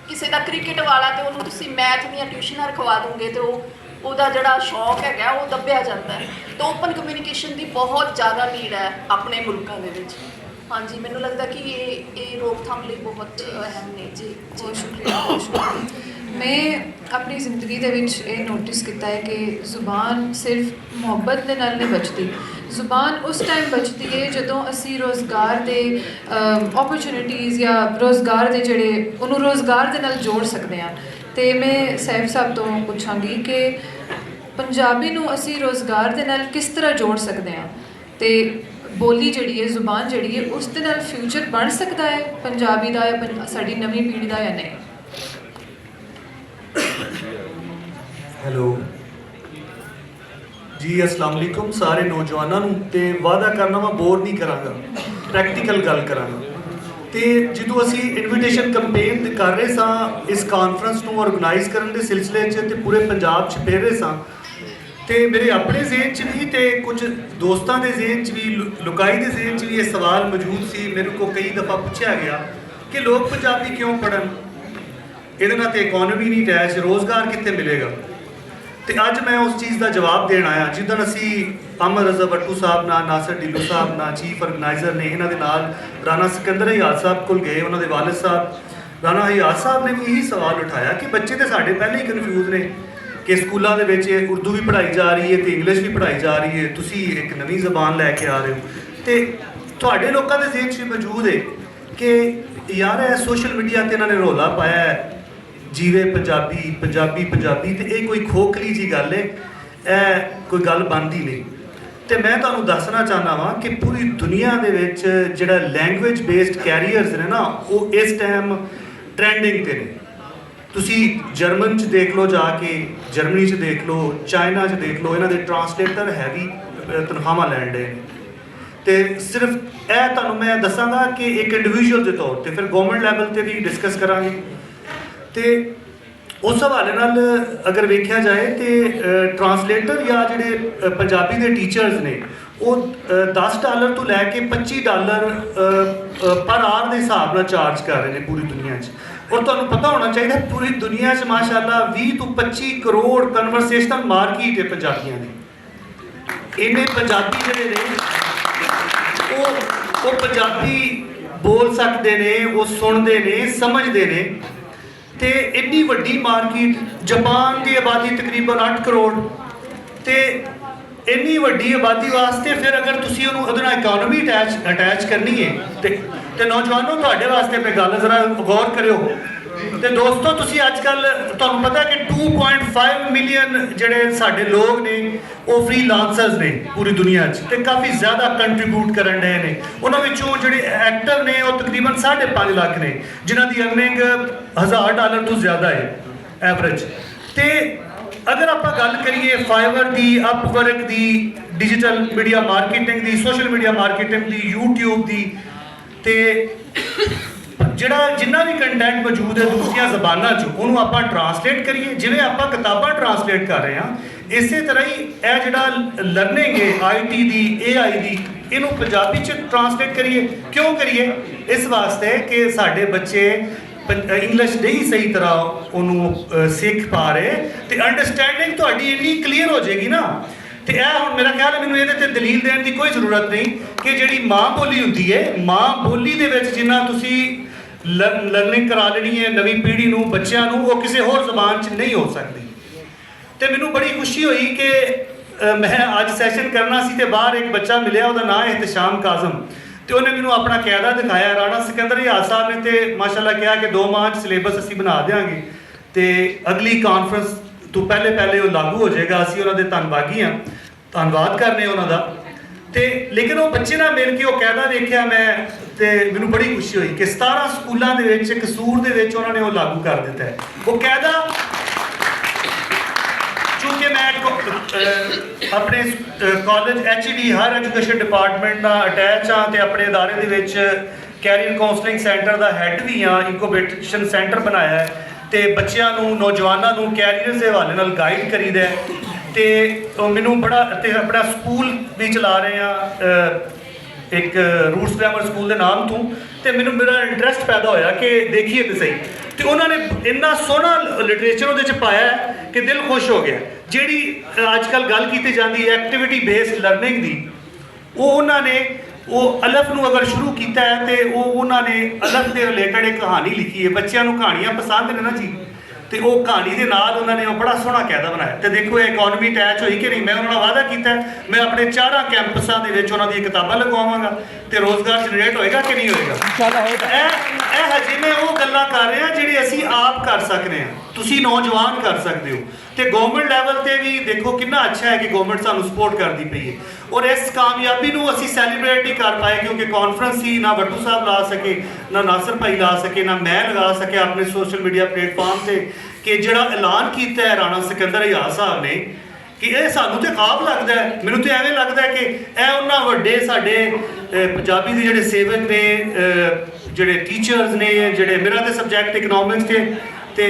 ਕਿਸੇ ਦਾ ਕ੍ਰਿਕਟ ਵਾਲਾ ਤੇ ਉਹਨੂੰ ਤੁਸੀਂ ਮੈਥ ਦੀਆਂ ਟਿਊਸ਼ਨਾਂ ਰਖਵਾ ਦੋਗੇ ਤੇ ਉਹ, ਉਹਦਾ ਜਿਹੜਾ ਸ਼ੌਕ ਹੈਗਾ, ਉਹ ਦੱਬਿਆ ਜਾਂਦਾ ਹੈ। ਤਾਂ ਓਪਨ ਕਮਿਊਨੀਕੇਸ਼ਨ ਦੀ ਬਹੁਤ ਜ਼ਿਆਦਾ ਨੀਡ ਹੈ ਆਪਣੇ ਮੁਲਕਾਂ ਦੇ ਵਿੱਚ। ਹਾਂਜੀ ਮੈਨੂੰ ਲੱਗਦਾ ਕਿ ਇਹ ਇਹ ਰੋਕਥਾਮ ਲਈ ਬਹੁਤ ਅਹਿਮ ਨੇ। ਜੀ ਬਹੁਤ ਸ਼ੁਕਰੀਆ ਬਹੁਤ ਸ਼ੁਕਰੀਆ। ਮੈਂ ਆਪਣੀ ਜ਼ਿੰਦਗੀ ਦੇ ਵਿੱਚ ਇਹ ਨੋਟਿਸ ਕੀਤਾ ਹੈ ਕਿ ਜ਼ੁਬਾਨ ਸਿਰਫ ਮੁਹੱਬਤ ਦੇ ਨਾਲ ਨਹੀਂ ਬਚਦੀ। ਜ਼ੁਬਾਨ ਉਸ ਟਾਈਮ ਬਚਦੀ ਹੈ ਜਦੋਂ ਅਸੀਂ ਰੋਜ਼ਗਾਰ ਦੇ ਓਪਰਚ्युनिटीज ਜਾਂ ਰੋਜ਼ਗਾਰ ਦੇ ਜਿਹੜੇ ਉਹਨੂੰ ਰੋਜ਼ਗਾਰ ਦੇ ਨਾਲ ਜੋੜ ਸਕਦੇ ਹਾਂ। ਤੇ ਮੈਂ ਸੈਫ ਸਾਹਿਬ ਤੋਂ ਪੁੱਛਾਂਗੀ ਕਿ ਪੰਜਾਬੀ ਨੂੰ ਅਸੀਂ ਰੋਜ਼ਗਾਰ ਦੇ ਨਾਲ ਕਿਸ ਤਰ੍ਹਾਂ ਜੋੜ ਸਕਦੇ ਹਾਂ? ਤੇ ਬੋਲੀ ਜਿਹੜੀ ਹੈ, ਜ਼ੁਬਾਨ ਜਿਹੜੀ ਹੈ, ਉਸ ਦੇ ਨਾਲ ਫਿਊਚਰ ਬਣ ਸਕਦਾ ਹੈ, ਪੰਜਾਬੀ ਦਾ ਜਾਂ ਸਾਡੀ ਨਵੀਂ ਪੀੜ੍ਹੀ ਦਾ ਜਾਂ ਨਹੀਂ? ਹੈਲੋ ਜੀ, ਅਸਲਾਮ ਅਲੈਕੁਮ ਸਾਰੇ ਨੌਜਵਾਨਾਂ ਨੂੰ ਤੇ ਵਾਅਦਾ ਕਰਨਾ ਮੈਂ ਬੋਰ ਨਹੀਂ ਕਰਾਂਗਾ ਪ੍ਰੈਕਟੀਕਲ ਗੱਲ ਕਰਾਂਗਾ। ਤੇ ਜਦੋਂ ਅਸੀਂ ਇਨਵੀਟੇਸ਼ਨ ਕੈਂਪੇਨ ਕਰ ਰਹੇ ਸਾਂ, ਇਸ ਕਾਨਫਰੰਸ ਨੂੰ ਆਰਗੇਨਾਈਜ਼ ਕਰਨ ਦੇ ਸਿਲਸਿਲੇ 'ਚ ਤੇ ਪੂਰੇ ਪੰਜਾਬ 'ਚ ਫੇਰ ਰਹੇ ਸਾਂ ਤੇ ਮੇਰੇ ਆਪਣੇ ਜ਼ਿਹਨ 'ਚ ਵੀ ਤੇ ਕੁਝ ਦੋਸਤਾਂ ਦੇ ਜ਼ਿਹਨ 'ਚ ਵੀ, ਲੁ- ਲੁਕਾਈ ਦੇ ਜ਼ਿਹਨ 'ਚ ਵੀ ਇਹ ਸਵਾਲ ਮੌਜੂਦ ਸੀ। ਮੇਰੇ ਕੋਲ ਕਈ ਦਫਾ ਪੁੱਛਿਆ ਗਿਆ ਕਿ ਲੋਕ ਪੰਜਾਬੀ ਕਿਉਂ ਪੜਨ ਇਹਦੇ ਨਾਲ ਤੇ ਇਕਨੋਮੀ ਨਹੀਂ ਅਟੈਚ ਰੋਜ਼ਗਾਰ ਕਿੱਥੇ ਮਿਲੇਗਾ? ਤੇ ਅੱਜ ਮੈਂ ਉਸ ਚੀਜ਼ ਦਾ ਜਵਾਬ ਦੇਣ ਆਇਆ, ਜਿੱਦਣ ਅਸੀਂ ਅਮਰ ਰਜ਼ਾ ਬੱਟੂ ਸਾਹਿਬ ਨਾਲ, ਨਾਸਰ ਢਿੱਲੋਂ ਸਾਹਿਬ ਨਾਲ ਚੀਫ ਆਰਗੇਨਾਈਜ਼ਰ ਨੇ ਇਹਨਾਂ ਦੇ ਨਾਲ ਰਾਣਾ ਸਿਕੰਦਰ ਹਯਾਤ ਸਾਹਿਬ ਕੋਲ ਗਏ, ਉਹਨਾਂ ਦੇ ਵਾਲਿਦ ਸਾਹਿਬ। ਰਾਣਾ ਹਯਾਤ ਸਾਹਿਬ ਨੇ ਵੀ ਇਹੀ ਸਵਾਲ ਉਠਾਇਆ ਕਿ ਬੱਚੇ ਤੇ ਸਾਡੇ ਪਹਿਲੇ ਹੀ ਕਨਫਿਊਜ਼ ਨੇ। ਕਿ ਸਕੂਲਾਂ ਦੇ ਵਿੱਚ ਉਰਦੂ ਵੀ ਪੜ੍ਹਾਈ ਜਾ ਰਹੀ ਹੈ ਤੇ ਇੰਗਲਿਸ਼ ਵੀ ਪੜ੍ਹਾਈ ਜਾ ਰਹੀ ਹੈ, ਤੁਸੀਂ ਇੱਕ ਨਵੀਂ ਜ਼ਬਾਨ ਲੈ ਕੇ ਆ ਰਹੇ ਹੋ। ਤੇ ਤੁਹਾਡੇ ਲੋਕਾਂ ਦੇ ਜ਼ਿਹਨ 'ਚ ਮੌਜੂਦ ਹੈ ਕਿ ਯਾਰ ਇਹ ਸੋਸ਼ਲ ਮੀਡੀਆ ਤੇ ਇਹਨਾਂ ਨੇ ਰੋਲਾ ਪਾਇਆ ਹੈ, ਜੀਵੇ ਪੰਜਾਬੀ ਪੰਜਾਬੀ ਪੰਜਾਬੀ ਤੇ ਇਹ ਕੋਈ ਖੋਖਲੀ ਜੀ ਗੱਲ ਹੈ, ਇਹ ਕੋਈ ਗੱਲ ਬਣਦੀ ਨਹੀਂ। ਤੇ ਮੈਂ ਤੁਹਾਨੂੰ ਦੱਸਣਾ ਚਾਹਨਾ ਵਾਂ ਕਿ ਪੂਰੀ ਦੁਨੀਆ ਦੇ ਵਿੱਚ ਜਿਹੜਾ ਲੈਂਗੁਏਜ ਬੇਸਡ ਕੈਰੀਅਰਸ ਨੇ ਨਾ, ਉਹ ਇਸ ਟਾਈਮ ਟ੍ਰੈਂਡਿੰਗ ਤੇ ਨੇ। ਤੁਸੀਂ ਜਰਮਨ ਚ ਦੇਖ ਲਓ ਜਾ ਕੇ ਜਰਮਨੀ ਚ ਦੇਖ ਲਓ ਚਾਈਨਾ ਚ ਦੇਖ ਲਓ ਇਹਨਾਂ ਦੇ ਟਰਾਂਸਲੇਟਰ ਹੈਵੀ ਤਨਖਾਹਾਂ ਲੈਣ ਦੇ। ਨੇ ਤੇ ਸਿਰਫ ਇਹ ਤੁਹਾਨੂੰ ਮੈਂ ਦੱਸਾਂਗਾ ਕਿ ਇੱਕ ਇੰਡੀਵਿਜੂਅਲ ਦੇ ਤੌਰ ਤੇ ਫਿਰ ਗਵਰਨਮੈਂਟ ਲੈਵਲ ਤੇ ਵੀ ਡਿਸਕਸ ਕਰਾਂਗੇ। ਤੇ ਉਸ ਹਵਾਲੇ ਨਾਲ ਅਗਰ ਵੇਖਿਆ ਜਾਏ ਤੇ ਟਰਾਂਸਲੇਟਰ ਜਾਂ ਜਿਹੜੇ ਪੰਜਾਬੀ ਦੇ ਟੀਚਰਸ ਨੇ ਉਹ ਅ, 10 ਡਾਲਰ ਤੋਂ ਲੈ ਕੇ 25 ਡਾਲਰ ਪਰ ਆਰ ਦੇ ਹਿਸਾਬ ਨਾਲ ਚਾਰਜ ਕਰ ਰਹੇ ਨੇ ਪੂਰੀ ਦੁਨੀਆ 'ਚ। ਔਰ ਤੁਹਾਨੂੰ ਪਤਾ ਹੋਣਾ ਚਾਹੀਦਾ, ਪੂਰੀ ਦੁਨੀਆ 'ਚ ਮਾਸ਼ਾਅੱਲਾ 20 ਤੋਂ 25 ਕਰੋੜ ਕਨਵਰਸੇਸ਼ਨਲ ਮਾਰਕੀਟ ਹੈ ਪੰਜਾਬੀਆਂ ਦੀ। ਇਹਨੇ ਪੰਜਾਬੀ ਜਿਹੜੇ ਨੇ, ਉਹ ਉਹ ਪੰਜਾਬੀ ਬੋਲ ਸਕਦੇ ਨੇ, ਉਹ ਸੁਣਦੇ ਨੇ, ਸਮਝਦੇ ਨੇ। ਤੇ ਇੰਨੀ ਵੱਡੀ ਮਾਰਕੀਟ, ਜਾਪਾਨ ਦੀ ਆਬਾਦੀ ਤਕਰੀਬਨ 8 ਕਰੋੜ। ਤੇ ਇੰਨੀ ਵੱਡੀ ਆਬਾਦੀ ਵਾਸਤੇ ਫਿਰ ਅਗਰ ਤੁਸੀਂ ਉਹਨੂੰ ਉਹਦੇ ਨਾਲ ਇਕਨੋਮੀ ਅਟੈਚ ਅਟੈਚ ਕਰਨੀ ਹੈ ਤੇ ਤੇ ਨੌਜਵਾਨੋ, ਤੁਹਾਡੇ ਵਾਸਤੇ ਮੈਂ ਗੱਲ ਜ਼ਰਾ ਗੌਰ ਕਰਿਓ। ਤੇ ਦੋਸਤੋ, ਤੁਸੀਂ ਅੱਜ ਕੱਲ ਤੁਹਾਨੂੰ ਪਤਾ ਕਿ 2.5 ਮਿਲੀਅਨ ਜਿਹੜੇ ਸਾਡੇ ਲੋਕ ਨੇ, ਉਹ ਫ੍ਰੀਲਾਂਸਰਸ ਨੇ ਪੂਰੀ ਦੁਨੀਆ 'ਚ ਤੇ ਕਾਫੀ ਜ਼ਿਆਦਾ ਕੰਟਰੀਬਿਊਟ ਕਰਨ ਰਹੇ ਨੇ। ਉਹਨਾਂ ਵਿੱਚੋਂ ਜਿਹੜੇ ਐਕਟਰ ਨੇ, ਉਹ ਤਕਰੀਬਨ 5.5 ਲੱਖ ਨੇ, ਜਿਨ੍ਹਾਂ ਦੀ ਅਰਨਿੰਗ 1000 ਡਾਲਰ ਤੋਂ ਜ਼ਿਆਦਾ ਹੈ ਐਵਰੇਜ ਤੇ ਅਗਰ ਆਪਾਂ ਗੱਲ ਕਰੀਏ ਫਾਈਵਰ ਦੀ ਅਪਵਰਕ ਦੀ ਡਿਜੀਟਲ ਮੀਡੀਆ ਮਾਰਕੀਟਿੰਗ ਦੀ ਸੋਸ਼ਲ ਮੀਡੀਆ ਮਾਰਕੀਟਿੰਗ ਦੀ, YouTube ਦੀ, ਤੇ ਜਿਹੜਾ ਜਿੰਨਾ ਵੀ ਕੰਟੈਂਟ ਮੌਜੂਦ ਹੈ ਦੂਸਰੀਆਂ ਜ਼ਬਾਨਾਂ 'ਚ, ਉਹਨੂੰ ਆਪਾਂ ਟਰਾਂਸਲੇਟ ਕਰੀਏ। ਜਿਵੇਂ ਆਪਾਂ ਕਿਤਾਬਾਂ ਟਰਾਂਸਲੇਟ ਕਰ ਰਹੇ ਹਾਂ, ਇਸੇ ਤਰ੍ਹਾਂ ਹੀ ਇਹ ਜਿਹੜਾ ਲਰਨਿੰਗ ਹੈ ਆਈਟੀ ਦੀ ਏਆਈ ਦੀ, ਇਹਨੂੰ ਪੰਜਾਬੀ 'ਚ ਟਰਾਂਸਲੇਟ ਕਰੀਏ। ਕਿਉਂ ਕਰੀਏ? ਇਸ ਵਾਸਤੇ ਕਿ ਸਾਡੇ ਬੱਚੇ ਇੰਗਲਿਸ਼ ਨਹੀਂ ਸਹੀ ਤਰ੍ਹਾਂ ਉਹਨੂੰ ਸਿੱਖ ਪਾ ਰਹੇ। ਤੇ ਅੰਡਰਸਟੈਂਡਿੰਗ ਤੁਹਾਡੀ ਇੰਨੀ ਕਲੀਅਰ ਹੋ ਜਾਏਗੀ ਨਾ। ਤੇ ਇਹ ਹੁਣ ਮੇਰਾ ਖਿਆਲ ਹੈ, ਮੈਨੂੰ ਇਹਦੇ ਤੇ ਦਲੀਲ ਦੇਣ ਦੀ ਕੋਈ ਜ਼ਰੂਰਤ ਨਹੀਂ ਕਿ ਜਿਹੜੀ ਮਾਂ ਬੋਲੀ ਹੁੰਦੀ ਹੈ, ਮਾਂ ਬੋਲੀ ਦੇ ਵਿੱਚ ਜਿੰਨਾ ਤੁਸੀਂ ਲਰਨਿੰਗ ਕਰਾ ਲੈਣੀ ਹੈ, ਨਵੀਂ ਪੀੜ੍ਹੀ ਨੂੰ, ਬੱਚਿਆਂ ਨੂੰ, ਉਹ ਕਿਸੇ ਹੋਰ ਜ਼ਬਾਨ 'ਚ ਨਹੀਂ ਹੋ ਸਕਦੀ। ਤੇ ਮੈਨੂੰ ਬੜੀ ਖੁਸ਼ੀ ਹੋਈ ਕਿ ਮੈਂ ਅੱਜ ਸੈਸ਼ਨ ਕਰਨਾ ਸੀ ਤੇ ਬਾਹਰ ਇੱਕ ਬੱਚਾ ਮਿਲਿਆ, ਉਹਦਾ ਨਾਮ ਹੈ ਇhtਸ਼ਾਮ ਕਾਜ਼ਮ। ਤੇ ਉਹਨੇ ਮੈਨੂੰ ਆਪਣਾ ਕਾਇਦਾ ਦਿਖਾਇਆ, ਰਾਣਾ ਸਿਕੰਦਰ ਯਾਦ ਸਾਹਿਬ ਨੇ ਤੇ ਮਾਸ਼ਾਅੱਲਾ ਕਿਹਾ ਕਿ 2 ਮਾਹ 'ਚ ਸਿਲੇਬਸ ਅਸੀਂ ਬਣਾ ਦੇਵਾਂਗੇ ਤੇ ਅਗਲੀ ਕਾਨਫਰੰਸ ਤੋਂ ਪਹਿਲੇ ਪਹਿਲੇ ਉਹ ਲਾਗੂ ਹੋ ਜਾਏਗਾ, ਅਸੀਂ ਉਹਨਾਂ ਦੇ ਧੰਨਵਾਦੀ ਹਾਂ। ਧੰਨਵਾਦ ਕਰਨੇ ਉਹਨਾਂ ਦਾ। ਤੇ ਲੇਕਿਨ ਉਹ ਬੱਚੇ ਨਾਲ ਮਿਲ ਕੇ ਉਹ ਕਾਇਦਾ ਵੇਖਿਆ ਮੈਂ ਤੇ ਮੈਨੂੰ ਬੜੀ ਖੁਸ਼ੀ ਹੋਈ ਕਿ 17 ਸਕੂਲਾਂ ਦੇ ਵਿੱਚ ਕਸੂਰ ਦੇ ਵਿੱਚ ਉਹਨਾਂ ਨੇ ਉਹ ਲਾਗੂ ਕਰ ਦਿੱਤਾ ਹੈ ਉਹ ਕਾਇਦਾ ਚੂੰਕਿ ਮੈਂ ਕੋ- ਅਹ ਆਪਣੇ ਕਾਲਜ ਐਚਡੀ ਹਰ ਐਜੂਕੇਸ਼ਨ ਡਿਪਾਰਟਮੈਂਟ ਨਾਲ ਅਟੈਚ ਆ ਤੇ ਆਪਣੇ ادارے ਦੇ ਵਿੱਚ ਕੈਰੀਅਰ ਕਾਉਂਸਲਿੰਗ ਸੈਂਟਰ ਦਾ ਹੈੱਡ ਵੀ ਆ ਇਨਕੂਬੇਸ਼ਨ ਸੈਂਟਰ ਬਣਾਇਆ ਹੈ ਤੇ ਬੱਚਿਆਂ ਨੂੰ ਨੌਜਵਾਨਾਂ ਨੂੰ ਕੈਰੀਅਰਸ ਦੇ ਹਵਾਲੇ ਨਾਲ ਗਾਈਡ ਕਰੀਦਾ ਹੈ ਤੇ ਮੈਨੂੰ ਬੜਾ ਤੇ ਆਪਣਾ ਸਕੂਲ ਵੀ ਚਲਾ ਰਹੇ ਆ ਇੱਕ ਰੂਟਸ ਗ੍ਰਾਮਰ ਸਕੂਲ ਦੇ ਨਾਮ ਤੋਂ। ਤੇ ਮੈਨੂੰ ਮੇਰਾ ਇੰਟਰਸਟ ਪੈਦਾ ਹੋਇਆ ਕਿ ਦੇਖੀਏ ਤੇ ਸਹੀ। ਤੇ ਉਹਨਾਂ ਨੇ ਇੰਨਾ ਸੋਹਣਾ ਲਿਟਰੇਚਰ ਉਹਦੇ ਚ ਪਾਇਆ ਕਿ ਦਿਲ ਖੁਸ਼ ਹੋ ਗਿਆ। ਜਿਹੜੀ ਅੱਜ ਕੱਲ ਗੱਲ ਕੀਤੀ ਜਾਂਦੀ ਹੈ ਐਕਟੀਵਿਟੀ ਬੇਸਡ ਲਰਨਿੰਗ ਦੀ, ਉਹ ਉਹਨਾਂ ਨੇ, ਉਹ ਅਲਫ ਨੂੰ ਅਗਰ ਸ਼ੁਰੂ ਕੀਤਾ ਹੈ ਤੇ ਉਹ ਉਹਨਾਂ ਨੇ ਅਲਫ ਦੇ ਰਿਲੇਟਡ ਇੱਕ ਕਹਾਣੀ ਲਿਖੀ ਹੈ। ਬੱਚਿਆਂ ਨੂੰ ਕਹਾਣੀਆਂ ਪਸੰਦ ਨੇ ਨਾ ਜੀ। ਤੇ ਉਹ ਕਹਾਣੀ ਦੇ ਨਾਲ ਉਹਨਾਂ ਨੇ ਉਹ ਬੜਾ ਸੋਹਣਾ ਕਾਇਦਾ ਬਣਾਇਆ। ਤੇ ਦੇਖੋ ਇਹ ਇਕਨੋਮੀ ਅਟੈਚ ਹੋਈ ਕਿ ਨਹੀਂ? ਮੈਂ ਉਹਨਾਂ ਨਾਲ ਵਾਅਦਾ ਕੀਤਾ। ਮੈਂ ਆਪਣੇ ਚਾਰਾਂ ਕੈਂਪਸਾਂ ਦੇ ਵਿੱਚ ਉਹਨਾਂ ਦੀਆਂ ਕਿਤਾਬਾਂ ਲਗਵਾਵਾਂਗਾ। ਤੇ ਰੋਜ਼ਗਾਰ ਜਨਰੇਟ ਹੋਏਗਾ ਕਿ ਨਹੀਂ ਹੋਏਗਾ? ਇਹ ਇਹ ਹਜੇ ਮੈਂ ਉਹ ਗੱਲਾਂ ਕਰ ਰਿਹਾ ਜਿਹੜੀ ਅਸੀਂ ਆਪ ਕਰ ਸਕਦੇ ਹਾਂ ਤੁਸੀਂ ਨੌਜਵਾਨ ਕਰ ਸਕਦੇ ਹੋ। ਤੇ ਗਵਰਨਮੈਂਟ ਲੈਵਲ ਤੇ ਵੀ ਦੇਖੋ ਕਿੰਨਾ ਅੱਛਾ ਹੈ ਕਿ ਗਵਰਨਮੈਂਟ ਸਾਨੂੰ ਸਪੋਰਟ ਕਰਦੀ ਪਈ ਹੈ। ਔਰ ਇਸ ਕਾਮਯਾਬੀ ਨੂੰ ਅਸੀਂ ਸੈਲੀਬ੍ਰੇਟ ਨਹੀਂ ਕਰ ਪਾਏ ਕਿਉਂਕਿ ਕਾਨਫਰੰਸ ਸੀ ਨਾ ਬੱਟੂ ਸਾਹਿਬ ਲਾ ਸਕੇ ਨਾ ਨਾਸਰ ਭਾਈ ਲਾ ਸਕੇ ਨਾ ਮੈਂ ਲਗਾ ਸਕਿਆ ਆਪਣੇ ਸੋਸ਼ਲ ਮੀਡੀਆ ਪਲੇਟਫਾਰਮ ਤੇ ਕਿ ਜਿਹੜਾ ਐਲਾਨ ਕੀਤਾ ਹੈ ਰਾਣਾ ਸਿਕੰਦਰ ਹਿਆਰ ਸਾਹਿਬ ਨੇ ਕਿ ਇਹ ਸਾਨੂੰ ਤੇ ਖਾਬ ਲੱਗਦਾ ਹੈ। ਮੈਨੂੰ ਤੇ ਐਵੇਂ ਲੱਗਦਾ ਹੈ ਕਿ ਇਹ ਉਹਨਾਂ ਵੱਡੇ ਸਾਡੇ ਪੰਜਾਬੀ ਦੇ ਜਿਹੜੇ ਸੇਵਕ ਨੇ ਜਿਹੜੇ ਟੀਚਰਸ ਨੇ, ਜਿਹੜੇ ਮੇਰਾ ਤੇ ਸਬਜੈਕਟ ਇਕਨੋਮਿਕਸ ਤੇ ਤੇ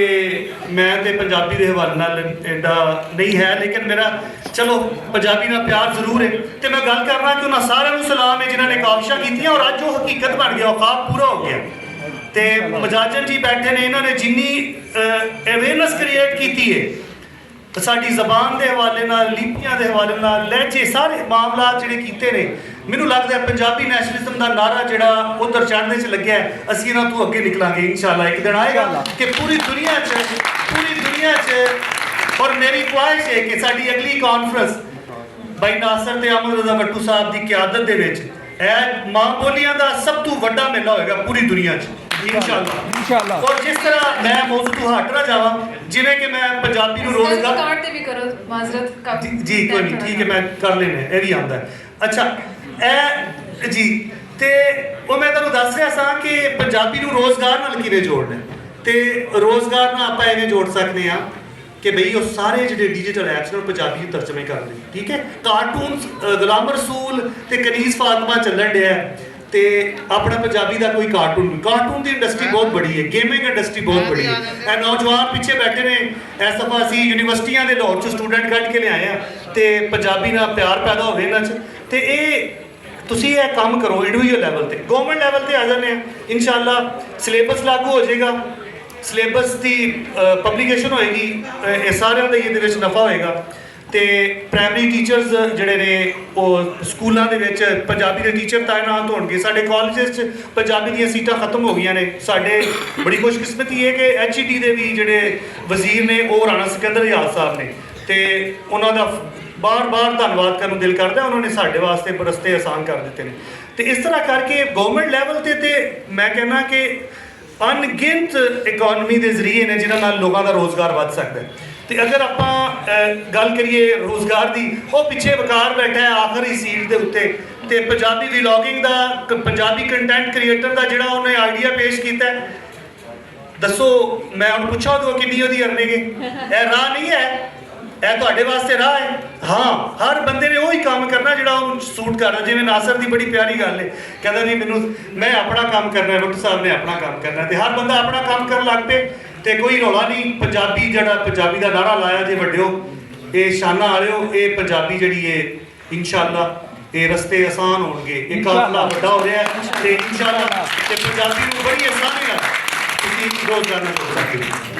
ਮੈਂ ਤੇ ਪੰਜਾਬੀ ਦੇ ਹਵਾਲੇ ਨਾਲ ਐਡਾ ਨਹੀਂ ਹੈ, ਲੇਕਿਨ ਮੇਰਾ, ਚਲੋ, ਪੰਜਾਬੀ ਨਾਲ ਪਿਆਰ ਜ਼ਰੂਰ ਹੈ। ਤੇ ਮੈਂ ਗੱਲ ਕਰਨਾ ਕਿ ਉਹਨਾਂ ਸਾਰਿਆਂ ਨੂੰ ਸਲਾਮ ਹੈ ਜਿਨ੍ਹਾਂ ਨੇ ਕਾਬਿਸ਼ਾਂ ਕੀਤੀਆਂ ਔਰ ਅੱਜ ਉਹ ਹਕੀਕਤ ਬਣ ਗਿਆ, ਉਹ ਖਾਬ ਪੂਰਾ ਹੋ ਗਿਆ। ਤੇ ਮਜਾਜਨ ਜੀ ਬੈਠੇ ਨੇ, ਇਹਨਾਂ ਨੇ ਜਿੰਨੀ ਅਵੇਅਰਨੈਸ ਕ੍ਰੀਏਟ ਕੀਤੀ ਹੈ ਸਾਡੀ ਜ਼ਬਾਨ ਦੇ ਹਵਾਲੇ ਨਾਲ ਲਿਪੀਆਂ ਦੇ ਹਵਾਲੇ ਨਾਲ ਲਹਿਜੇ ਸਾਰੇ ਮਾਮਲਾਤ ਜਿਹੜੇ ਕੀਤੇ ਨੇ ਮੈਨੂੰ ਲੱਗਦਾ ਪੰਜਾਬੀ ਨੈਸ਼ਨਲਿਜ਼ਮ ਦਾ ਨਾਰਾ ਜਿਹੜਾ ਉਧਰ ਚੜ੍ਹਨੇ 'ਚ ਲੱਗਿਆ ਅਸੀਂ ਇਹਨਾਂ ਤੋਂ ਅੱਗੇ ਨਿਕਲਾਂਗੇ ਇਨਸ਼ਾਅੱਲਾ। ਇੱਕ ਦਿਨ ਆਏਗਾ ਕਿ ਪੂਰੀ ਦੁਨੀਆ 'ਚ ਪੂਰੀ ਦੁਨੀਆ 'ਚ ਔਰ ਮੇਰੀ ਖੁਆਇਸ਼ ਹੈ ਕਿ ਸਾਡੀ ਅਗਲੀ ਕਾਨਫਰੰਸ ਬਾਈ ਨਾਸਰ ਤੇ ਅਹਿਮਦ ਰਜ਼ਾ ਬੱਟੂ ਸਾਹਿਬ ਦੀ ਕਿਆਦਤ ਦੇ ਵਿੱਚ ਇਹ ਮਾਂ ਬੋਲੀਆਂ ਦਾ ਸਭ ਤੋਂ ਵੱਡਾ ਮੇਲਾ ਹੋਏਗਾ ਪੂਰੀ ਦੁਨੀਆ 'ਚ। ਇਨਸ਼ਾਅੱਲਾ ਇਨਸ਼ਾਅੱਲਾ। ਔਰ ਜਿਸ ਤਰ੍ਹਾਂ ਮੈਂ ਮੌਜੂ ਤੋਂ ਹਟ ਨਾ ਜਾਵਾਂ ਜਿਵੇਂ ਕਿ ਮੈਂ ਪੰਜਾਬੀ ਨੂੰ ਰੋਜ਼ਗਾਰ ਕਾਰਡ ਤੇ ਵੀ ਕਰੋ ਮਾਜ਼ਰਤ ਕਾ ਜੀ ਜੀ ਕੋਈ ਨਹੀਂ ਠੀਕ ਹੈ ਮੈਂ ਕਰ ਲੈਣਾ ਇਹ ਵੀ ਆਉਂਦਾ ਹੈ। ਅੱਛਾ ਇਹ ਜੀ ਤੇ ਉਹ ਮੈਂ ਤੁਹਾਨੂੰ ਦੱਸ ਰਿਹਾ ਸਾਂ ਕਿ ਪੰਜਾਬੀ ਨੂੰ ਰੋਜ਼ਗਾਰ ਨਾਲ ਕਿਵੇਂ ਜੋੜਨਾ। ਤੇ ਰੋਜ਼ਗਾਰ ਨਾਲ ਆਪਾਂ ਐਵੇਂ ਜੋੜ ਸਕਦੇ ਆ ਕਿ ਬਈ ਉਹ ਸਾਰੇ ਜਿਹੜੇ ਡਿਜੀਟਲ ਐਪਸ ਨੇ ਉਹ ਪੰਜਾਬੀ ਚ ਤਰਜਮੇ ਕਰ ਲਈ ਠੀਕ ਹੈ ਕਾਰਟੂਨਸ ਅ, ਗੁਲਾਮ ਰਸੂਲ ਤੇ ਕਨੀਜ਼ ਫਾਤਮਾ ਚੱਲਣ ਡਿਆ ਹੈ। ਤੇ ਆਪਣਾ ਪੰਜਾਬੀ ਦਾ ਕੋਈ ਕਾਰਟੂਨ ਕਾਰਟੂਨ ਦੀ ਇੰਡਸਟਰੀ ਬਹੁਤ ਬੜੀ ਹੈ। ਗੇਮਿੰਗ ਇੰਡਸਟਰੀ ਬਹੁਤ ਬੜੀ ਹੈ। ਇਹ ਨੌਜਵਾਨ ਪਿੱਛੇ ਬੈਠੇ ਨੇ। ਇਸ ਦਫਾ ਅਸੀਂ ਯੂਨੀਵਰਸਿਟੀਆਂ ਦੇ ਲਾਹੌਰ ਚ ਸਟੂਡੈਂਟ ਕੱਢ ਕੇ ਲਿਆਏ ਆ। ਤੇ ਪੰਜਾਬੀ ਨਾਲ ਪਿਆਰ ਪੈਦਾ ਹੋਵੇ ਇਹਨਾਂ ਚ। ਤੇ ਇਹ ਤੁਸੀਂ ਇਹ ਕੰਮ ਕਰੋ ਇੰਡੀਵਿਜੂਅਲ ਲੈਵਲ ਤੇ। ਗਵਰਨਮੈਂਟ ਲੈਵਲ ਤੇ ਆ ਜਾਂਦੇ ਆ। ਇਨਸ਼ਾਅੱਲਾ ਸਿਲੇਬਸ ਲਾਗੂ ਹੋ ਜਾਏਗਾ। ਸਿਲੇਬਸ ਦੀ ਪਬਲੀਕੇਸ਼ਨ ਹੋਏਗੀ। ਇਹ ਸਾਰਿਆਂ ਦਾ ਇਹਦੇ ਵਿੱਚ ਨਫਾ ਹੋਏਗਾ। ਤੇ ਪ੍ਰਾਇਮਰੀ ਟੀਚਰਸ ਜਿਹੜੇ ਨੇ, ਉਹ ਸਕੂਲਾਂ ਦੇ ਵਿੱਚ ਪੰਜਾਬੀ ਦੇ ਟੀਚਰ ਤਾਇਨਾਤ ਹੋਣਗੇ। ਸਾਡੇ ਕਾਲਜਸ 'ਚ ਪੰਜਾਬੀ ਦੀਆਂ ਸੀਟਾਂ ਖਤਮ ਹੋ ਗਈਆਂ ਨੇ। ਸਾਡੇ ਬੜੀ ਖੁਸ਼ਕਿਸਮਤੀ ਹੈ ਕਿ ਐਚਈਡੀ ਦੇ ਵੀ ਜਿਹੜੇ ਵਜ਼ੀਰ ਨੇ, ਉਹ ਰਾਣਾ ਸਿਕੰਦਰ ਯਾਦ ਸਾਹਿਬ ਨੇ। ਤੇ ਉਹਨਾਂ ਦਾ ਬਾਰ-ਬਾਰ ਧੰਨਵਾਦ ਕਰਨ ਨੂੰ ਦਿਲ ਕਰਦਾ, ਉਹਨਾਂ ਨੇ ਸਾਡੇ ਵਾਸਤੇ ਰਸਤੇ ਆਸਾਨ ਕਰ ਦਿੱਤੇ ਨੇ। ਤੇ ਇਸ ਤਰ੍ਹਾਂ ਕਰਕੇ ਗਵਰਨਮੈਂਟ ਲੈਵਲ ਤੇ ਤੇ ਮੈਂ ਕਹਿੰਦਾ ਕਿ ਅਨਗਿਣਤ ਇਕਨੋਮੀ ਦੇ ਜ਼ਰੀਏ ਨੇ, ਜਿਨ੍ਹਾਂ ਨਾਲ ਲੋਕਾਂ ਦਾ ਰੋਜ਼ਗਾਰ ਵੱਧ ਸਕਦਾ ਹੈ। ਤੇ ਅਗਰ ਆਪਾਂ ਗੱਲ ਕਰੀਏ ਰੋਜ਼ਗਾਰ ਦੀ, ਉਹ ਪਿੱਛੇ ਵਕਾਰ ਬੈਠਾ ਹੈ ਆਖਰੀ ਸੀਟ ਦੇ ਉੱਤੇ। ਤੇ ਪੰਜਾਬੀ ਵਲੌਗਿੰਗ ਦਾ ਪੰਜਾਬੀ ਕੰਟੈਂਟ ਕ੍ਰੀਏਟਰ ਦਾ ਜਿਹੜਾ ਉਹਨੇ ਆਈਡੀਆ ਪੇਸ਼ ਕੀਤਾ ਦੱਸੋ, ਮੈਂ ਉਹਨੂੰ ਪੁੱਛਾਂ ਉਹ ਕਿੰਨੀ ਉਹਦੀ ਅਰਨੇਗੇ ਇਹ ਰਾਹ ਨਹੀਂ ਹੈ। ਇਹ ਤੁਹਾਡੇ ਵਾਸਤੇ ਰਾਹ ਹੈ। ਹਾਂ, ਹਰ ਬੰਦੇ ਨੇ ਉਹੀ ਕੰਮ ਕਰਨਾ ਜਿਹੜਾ ਉਹਨੂੰ ਸੂਟ ਕਰਦਾ, ਜਿਵੇਂ ਨਾਸਰ ਦੀ ਬੜੀ ਪਿਆਰੀ ਗੱਲ ਹੈ। ਕਹਿੰਦਾ ਵੀ ਮੈਨੂੰ, ਮੈਂ ਆਪਣਾ ਕੰਮ ਕਰਨਾ ਹੈ ਡਾਕਟਰ ਸਾਹਿਬ ਨੇ ਆਪਣਾ ਕੰਮ ਕਰਨਾ ਹੈ। ਤੇ ਹਰ ਬੰਦਾ ਆਪਣਾ ਕੰਮ ਕਰਨ ਲੱਗ ਪਏ। ਤੇ ਕੋਈ ਰੌਲਾ ਨਹੀਂ ਪੰਜਾਬੀ ਜਿਹੜਾ ਪੰਜਾਬੀ ਦਾ ਨਾਰਾ ਲਾਇਆ ਜੇ ਵੱਡਿਓ ਇਹ ਸ਼ਾਨਾ ਵਾਲਿਓ ਇਹ ਪੰਜਾਬੀ ਜਿਹੜੀ ਹੈ ਇਨਸ਼ਾਅੱਲਾ ਇਹ ਰਸਤੇ ਆਸਾਨ ਹੋਣਗੇ। ਇਹ ਕਾਫਲਾ ਵੱਡਾ ਹੋ ਰਿਹਾ ਹੈ ਤੇ ਇਨਸ਼ਾਅੱਲਾ ਤੇ ਪੰਜਾਬੀ ਨੂੰ ਬੜੀ ਆਸਾਨੀ ਨਾਲ ਤੁਸੀਂ ਨਾਲ ਜੋੜ ਸਕਦੇ ਹੋ।